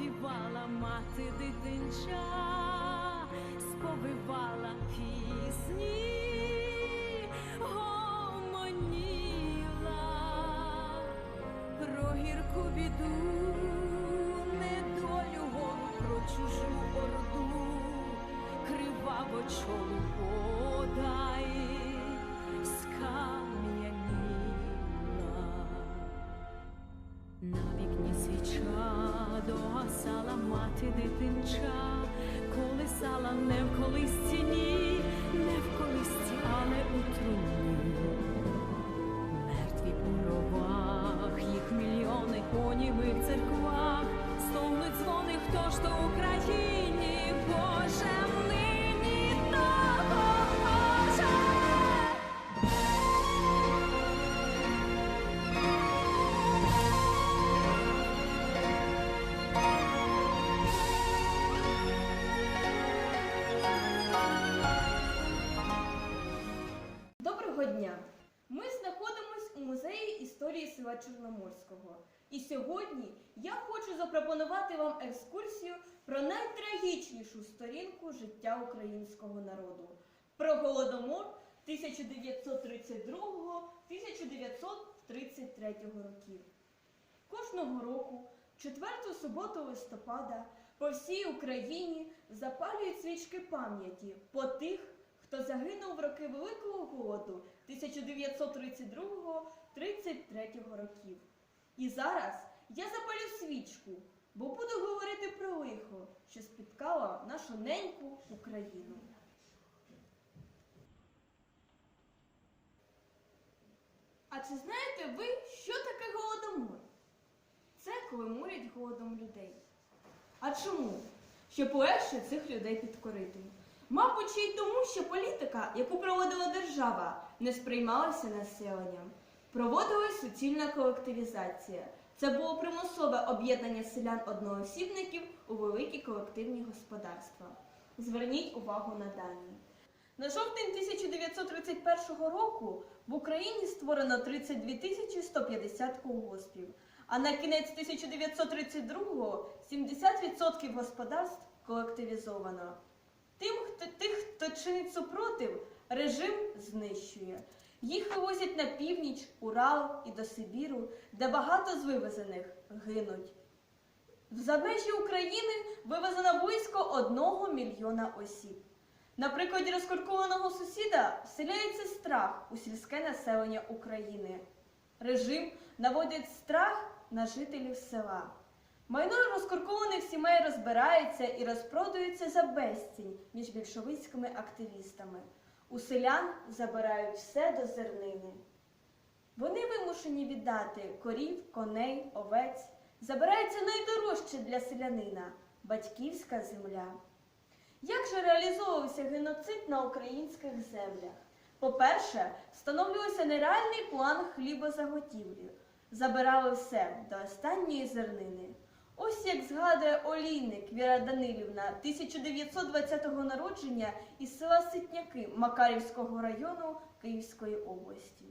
повівала мати дитинча, сповивала пісні, гомоніла про гірку біду, недолю гору, про чужу орду, криваво чолу подай, скам'яніла. Не в колисці, ні, не в колисці, але у труні. Мертві по гробах, їх мільйони по німих церквах, стовнуть дзвони, хто ж то Україні, Боже, Чорноморського. І сьогодні я хочу запропонувати вам екскурсію про найтрагічнішу сторінку життя українського народу про голодомор 1932-1933 років. Кожного року, в четверту суботу листопада, по всій Україні запалюють свічки пам'яті по тих, хто загинув в роки Великого голоду 1932-33 років. І зараз я запалю свічку, бо буду говорити про лихо, що спіткало нашу неньку Україну. А чи знаєте ви, що таке голодомор? Це коли морять голодом людей. А чому? Щоб легше цих людей підкорити. Мабуть, ще й тому, що політика, яку проводила держава, не сприймалася населенням. Проводилась суцільна колективізація. Це було примусове об'єднання селян одноосібників у великі колективні господарства. Зверніть увагу на дані. На жовтень 1931 року в Україні створено 32 тисячі 150 колгоспів, а на кінець 1932-го 70% господарств колективізовано. Тим, хто, тих, хто чинить супротив, режим знищує. Їх вивозять на північ, Урал і до Сибіру, де багато з вивезених гинуть. За межі України вивезено близько одного мільйона осіб. На прикладі розкоркованого сусіда вселяється страх у сільське населення України. Режим наводить страх на жителів села. Майно розкоркованих сімей розбирається і розпродується за безцінь між більшовицькими активістами. У селян забирають все до зернини. Вони вимушені віддати корів, коней, овець. Забирається найдорожче для селянина батьківська земля. Як же реалізовувався геноцид на українських землях? По-перше, встановлювався нереальний план хлібозаготівлі. Забирали все до останньої зернини. Ось як згадує олійник Віра Данилівна 1920-го народження із села Ситняки Макарівського району Київської області.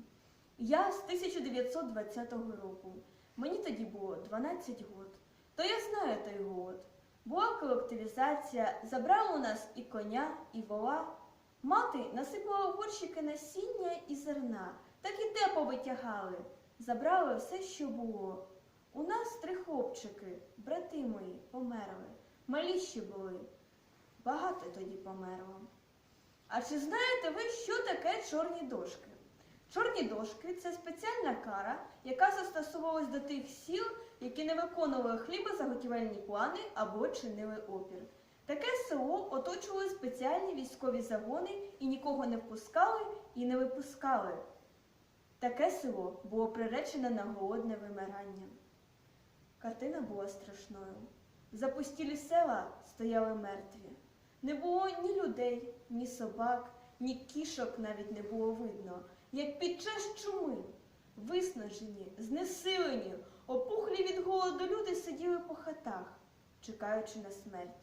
Я з 1920 року. Мені тоді було 12 год. То я знаю той голод. Була колективізація, забрали у нас і коня, і вола. Мати насипала в горщики насіння і зерна, так і те повитягали. Забрали все, що було. У нас три хлопчики, брати мої, померли. Малі ще були. Багато тоді померло. А чи знаєте ви, що таке чорні дошки? Чорні дошки це спеціальна кара, яка застосовувалась до тих сіл, які не виконували хлібозаготівельні плани або чинили опір. Таке село оточували спеціальні військові загони і нікого не впускали і не випускали. Таке село було приречене на голодне вимирання. Картина була страшною. Запустілі села стояли мертві. Не було ні людей, ні собак, ні кішок навіть не було видно, як під час чуми. Виснажені, знесилені, опухлі від голоду люди сиділи по хатах, чекаючи на смерть.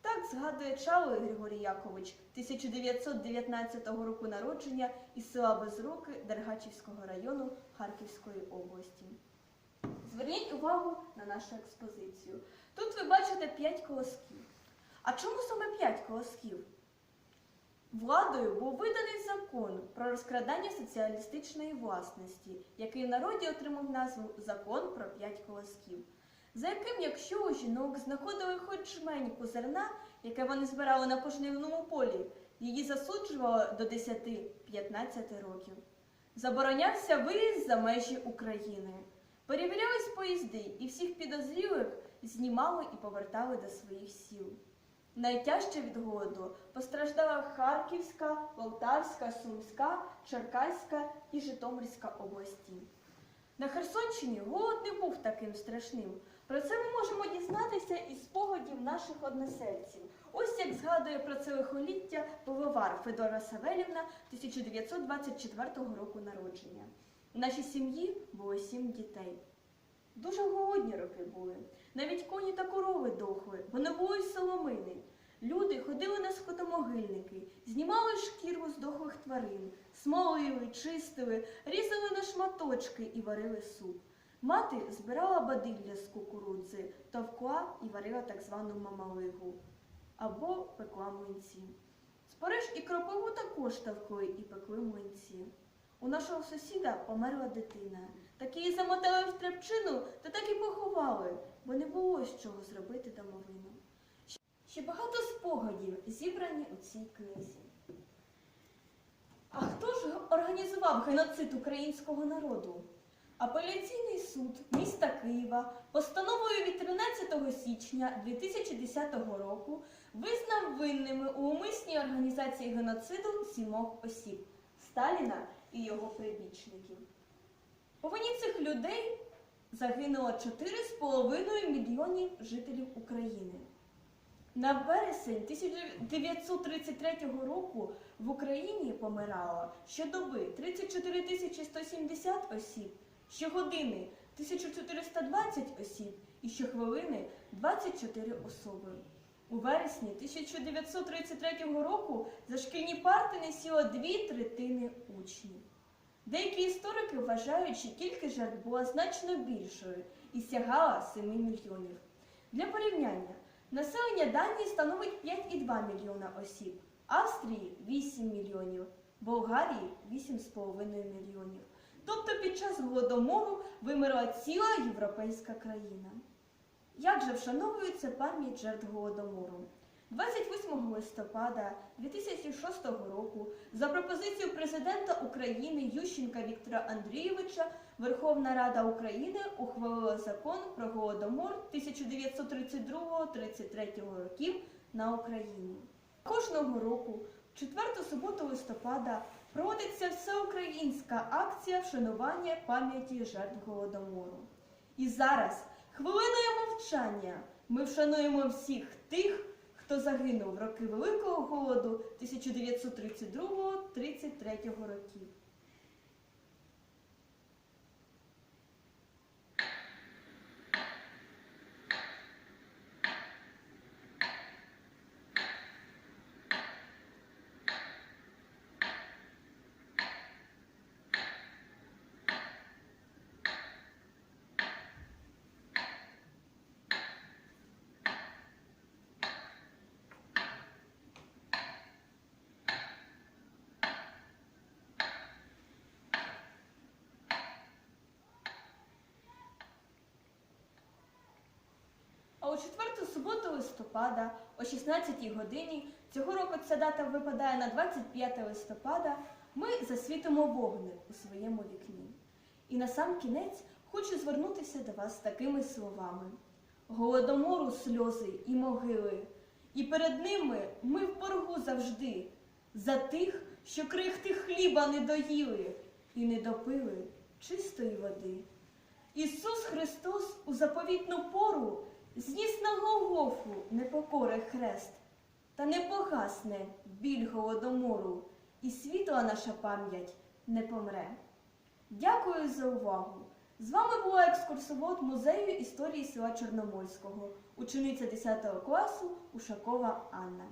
Так згадує Чалий Григорій Якович 1919 року народження із села Безруки Дергачівського району Харківської області. Зверніть увагу на нашу експозицію. Тут ви бачите п'ять колосків. А чому саме п'ять колосків? Владою був виданий закон про розкрадання соціалістичної власності, який в народі отримав назву Закон про п'ять колосків, за яким, якщо у жінок знаходили хоч жменьку зерна, яке вони збирали на пожнивному полі, її засуджували до 10-15 років. Заборонявся виїзд за межі України. Перевірялись поїзди, і всіх підозрілих знімали і повертали до своїх сіл. Найтяжче від голоду постраждала Харківська, Полтавська, Сумська, Черкаська і Житомирська області. На Херсонщині голод не був таким страшним. Про це ми можемо дізнатися із спогадів наших односельців. Ось як згадує про це лихоліття пивовар Федора Савелівна 1924 року народження. У нашій сім'ї було сім дітей. Дуже голодні роки були. Навіть коні та корови дохли, бо не було й соломини. Люди ходили на скотомогильники, знімали шкіру з дохлих тварин, смолили, чистили, різали на шматочки і варили суп. Мати збирала бадилля з кукурудзи, товкла і варила так звану мамалигу або пекла млинці. Спориш і кропиву також товкли і пекли млинці. У нашого сусіда померла дитина. Так її замотали в тряпчину та так і поховали, бо не було з чого зробити домовину. Ще багато спогадів зібрані у цій книзі. А хто ж організував геноцид українського народу? Апеляційний суд міста Києва постановою від 13 січня 2010 року визнав винними у умисній організації геноциду сімох осіб Сталіна і його прибічників. По вині цих людей загинуло 4,5 мільйонів жителів України. На вересень 1933 року в Україні помирало щодоби 34 тисячі 170 осіб, щогодини 1420 осіб і щохвилини 24 особи. У вересні 1933 року за шкільні парти не сіло дві третини учнів. Деякі історики вважають, що кількість жертв була значно більшою і сягала 7 мільйонів. Для порівняння, населення Данії становить 5,2 мільйона осіб, Австрії 8 мільйонів, Болгарії 8,5 мільйонів. Тобто під час голодомору вимерла ціла європейська країна. Як же вшановується пам'ять жертв голодомору? 28 листопада 2006 року за пропозицією президента України Ющенка Віктора Андрійовича Верховна Рада України ухвалила закон про голодомор 1932-33 років на Україні. Кожного року, в четверту суботу листопада, проводиться всеукраїнська акція вшанування пам'яті жертв голодомору. І зараз хвилиною мовчання ми вшануємо всіх тих, хто загинув в роки Великого голоду 1932-33 років. У четверту суботу листопада о 16 годині, цього року ця дата випадає на 25 листопада, ми засвітимо вогник у своєму вікні. І на сам кінець хочу звернутися до вас такими словами. Голодомору сльози і могили, і перед ними ми в боргу завжди, за тих, що крихти хліба не доїли і не допили чистої води. Ісус Христос у заповітну пору зніс на Голгофу непокори хрест, та не погасне біль голодомору, і світла наша пам'ять не помре. Дякую за увагу! З вами була екскурсовод музею історії села Чорноморського, учениця 10 класу Ушакова Анна.